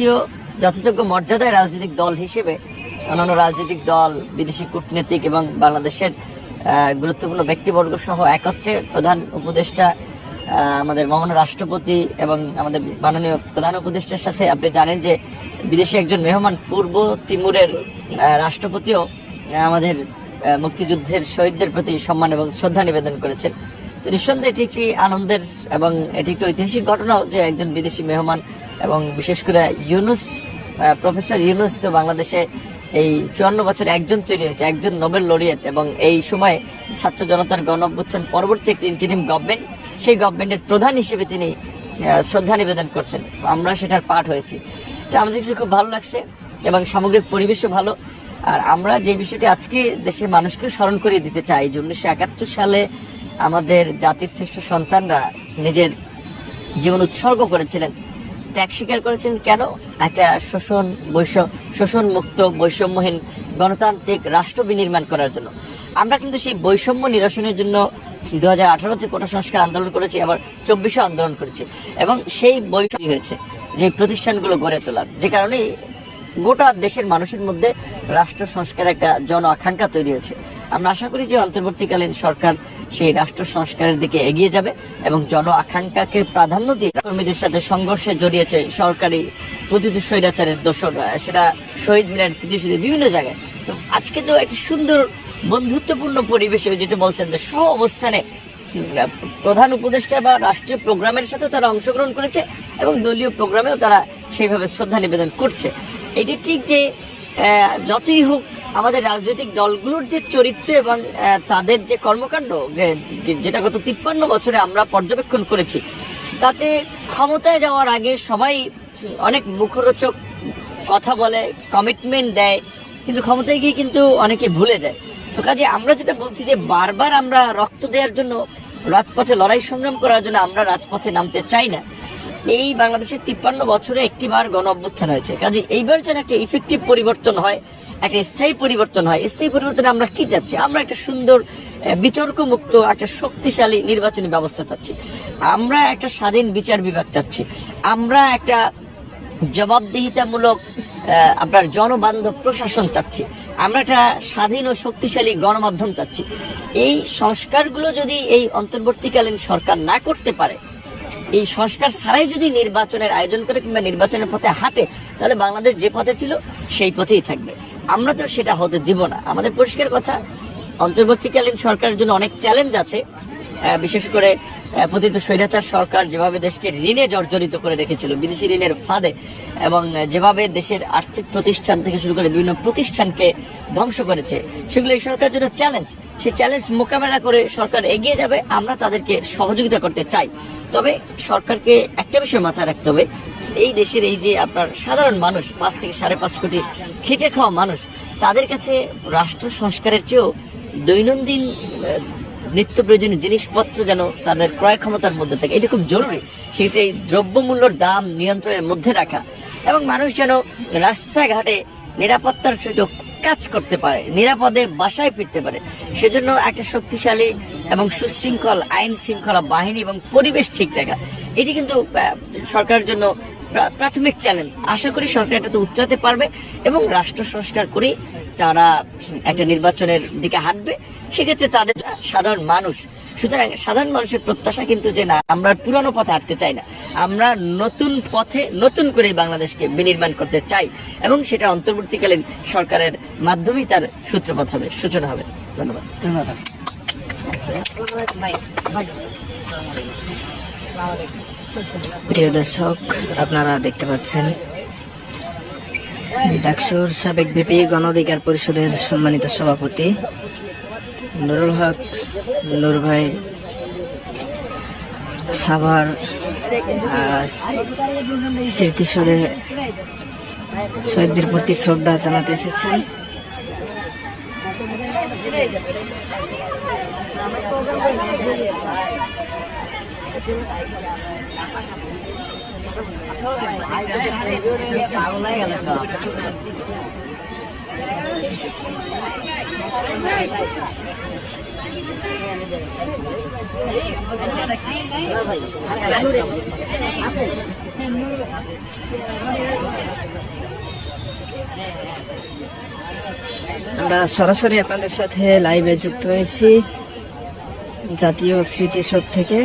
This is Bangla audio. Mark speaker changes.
Speaker 1: রাষ্ট্রীয় যথাযোগ্য মর্যাদায় রাজনৈতিক দল হিসেবে অন্যান্য রাজনৈতিক দল, বিদেশি কূটনীতিক এবং বাংলাদেশের গুরুত্বপূর্ণ ব্যক্তিবর্গ সহ একত্রে প্রধান উপদেষ্টা আমাদের মহান রাষ্ট্রপতি এবং আমাদের মাননীয় প্রধান উপদেষ্টার সাথে আপনি জানেন যে বিদেশে একজন মেহমান পূর্ব তিমুরের রাষ্ট্রপতিও আমাদের মুক্তিযুদ্ধের শহীদদের প্রতি সম্মান এবং শ্রদ্ধা নিবেদন করেছেন। তো নিঃসন্দেহে এটি একটি আনন্দের এবং এটি একটি ঐতিহাসিক ঘটনাও যে একজন বিদেশি মেহমান এবং বিশেষ করে ইউনুস প্রফেসর ইউনুস তো বাংলাদেশে এই চুয়ান্ন বছর একজন তৈরি হয়েছে, একজন নোবেল লরিয়েট এবং এই সময়ে ছাত্র জনতার গণ অভ্যুত্থান পরবর্তী একটি ইন্টারিম গভর্নমেন্ট সেই গভর্নমেন্টের প্রধান হিসেবে তিনি শ্রদ্ধা নিবেদন করছেন। আমরা সেটার পাঠ হয়েছি। এটা আমাদের কাছে খুব ভালো লাগছে এবং সামগ্রিক পরিবেশও ভালো। আর আমরা যে বিষয়টি আজকে দেশের মানুষকে স্মরণ করিয়ে দিতে চাই যে উনিশশো একাত্তর সালে আমাদের জাতির শ্রেষ্ঠ সন্তানরা নিজের জীবন উৎসর্গ করেছিলেন। ত্যাগ স্বীকার করেছেন কেন? একটা শোষণ, বৈষ শোষণ মুক্ত বৈষম্যহীন গণতান্ত্রিক রাষ্ট্র বিনির্মাণ করার জন্য। আমরা কিন্তু সেই বৈষম্য নিরসনের জন্য দু হাজার আঠারোতে কোটা সংস্কার আন্দোলন করেছি, আবার চব্বিশে আন্দোলন করেছি। এবং সেই বৈষম্য হয়েছে যে প্রতিষ্ঠানগুলো গড়ে তোলার। যে কারণেই গোটা দেশের মানুষের মধ্যে রাষ্ট্র সংস্কারের একটা জন আকাঙ্ক্ষা তৈরি হয়েছে। আমরা আশা করি যে অন্তর্বর্তীকালীন সরকার সেই রাষ্ট্র সংস্কারের দিকে এগিয়ে যাবে এবং জন আকাঙ্ক্ষাকে প্রাধান্য দিয়ে কর্মীদের সাথে সংঘর্ষে জড়িয়েছে সরকারি প্রতিটি স্বৈরাচারের দোষর। সেটা শহীদ মিনার স্মৃতিসূদি বিভিন্ন জায়গায়। তো আজকে তো একটি সুন্দর বন্ধুত্বপূর্ণ পরিবেশে যেটা বলছেন যে সহ অবস্থানে প্রধান উপদেষ্টা বা রাষ্ট্রীয় প্রোগ্রামের সাথে তারা অংশগ্রহণ করেছে এবং দলীয় প্রোগ্রামেও তারা সেইভাবে শ্রদ্ধা নিবেদন করছে। এটি ঠিক যে যতই হোক আমাদের রাজনৈতিক দলগুলোর যে চরিত্র এবং তাদের যে কর্মকাণ্ড যেটা গত তিপ্পান্ন বছরে আমরা পর্যবেক্ষণ করেছি, তাতে ক্ষমতায় যাওয়ার আগে সবাই অনেক মুখরোচক কথা বলে কমিটমেন্ট দেয়, কিন্তু ক্ষমতায় গিয়ে কিন্তু অনেকে ভুলে যায়। তো কাজে আমরা যেটা বলছি যে, বারবার আমরা রক্ত দেওয়ার জন্য, রাজপথে লড়াই সংগ্রাম করার জন্য আমরা রাজপথে নামতে চাই না। এই বাংলাদেশের তিপ্পান্ন বছরে একটিবার গণ অভ্যুত্থান হয়েছে। কাজে এইবার যেন একটা ইফেক্টিভ পরিবর্তন হয়, একটা স্থায়ী পরিবর্তন হয়। স্থায়ী পরিবর্তনে আমরা কি চাচ্ছি? আমরা একটা সুন্দর বিতর্ক মুক্ত একটা শক্তিশালী নির্বাচনী ব্যবস্থা চাচ্ছি। আমরা একটা স্বাধীন বিচার বিভাগ চাচ্ছি। আমরা একটা জবাবদিহিতামূলক আপনার জনবান্ধব প্রশাসন চাচ্ছি। আমরা একটা স্বাধীন ও শক্তিশালী গণমাধ্যম চাচ্ছি। এই সংস্কারগুলো যদি এই অন্তর্বর্তীকালীন সরকার না করতে পারে এই সংস্কার ছাড়াই যদি নির্বাচনের আয়োজন করে কিংবা নির্বাচনের পথে হাঁটে, তাহলে বাংলাদেশ যে পথে ছিল, সেই পথেই থাকবে। আমরা তো সেটা হতে দিব না। আমাদের পরিষ্কার কথা, অন্তর্বর্তীকালীন সরকারের জন্য অনেক চ্যালেঞ্জ আছে। বিশেষ করে পতিত স্বৈরাচার সরকার যেভাবে দেশকে ঋণে জর্জরিত করে রেখেছিল, বিদেশি ঋণের ফাঁদে, এবং যেভাবে দেশের আর্থিক প্রতিষ্ঠান থেকে শুরু করে বিভিন্ন প্রতিষ্ঠানকে ধ্বংস করেছে, সেগুলো এই সরকারের জন্য চ্যালেঞ্জ সেই চ্যালেঞ্জ মোকাবেলা করে সরকার এগিয়ে যাবে, আমরা তাদেরকে সহযোগিতা করতে চাই। তবে সরকারকে একটা বিষয় মাথায় রাখতে হবে, এই দেশের এই যে আপনার সাধারণ মানুষ, পাঁচ থেকে সাড়ে পাঁচ কোটি খেটে খাওয়া মানুষ, তাদের কাছে রাষ্ট্র সংস্কারের চেয়েও দৈনন্দিন নিত্য প্রয়োজনীয় জিনিসপত্র যেন তাদের ক্রয় ক্ষমতার মধ্যে থাকে। এটা খুব জরুরি। সেক্ষেত্রে এই দ্রব্যমূল্যর দাম নিয়ন্ত্রণের মধ্যে রাখা এবং মানুষ যেন রাস্তাঘাটে নিরাপত্তার সহিত কাজ করতে পারে, নিরাপদে বাসায় ফিরতে পারে। সেজন্য একটা শক্তিশালী এবং সুশৃঙ্খল আইন শৃঙ্খলা বাহিনী এবং পরিবেশ ঠিক রাখা। এটি কিন্তু সরকারের জন্য প্রাথমিক চ্যালেঞ্জ। আশা করি সরকার এটাতে উত্তরাতে পারবে এবং রাষ্ট্র সংস্কার করে তারা একটা নির্বাচনের দিকে হাঁটবে সেক্ষেত্রে তাদের সাধারণ মানুষ সুতরাং সাধারণ মানুষের প্রত্যাশা কিন্তু যে না আমরা পুরানো পথে হাঁটতে চাই না। আমরা নতুন পথে নতুন করে বাংলাদেশকে বিনির্মাণ করতে চাই এবং সেটা অন্তর্বর্তীকালীন সরকারের মাধ্যমেই তার সূত্রপথ হবে সূচনা হবে। ধন্যবাদ।
Speaker 2: ধন্যবাদ। প্রিয় দর্শক, আপনারা দেখতে পাচ্ছেন ডাকসুর সাবেক বিপি গণ অধিকার পরিষদের সম্মানিত সভাপতি নুরুল হক, নুর ভাই সাভার স্মৃতিসরে শহীদদের প্রতি শ্রদ্ধা জানাতে এসেছেন। আমরা সরাসরি আপনাদের সাথে লাইভে যুক্ত হয়েছি জাতীয় স্মৃতিসব থেকে।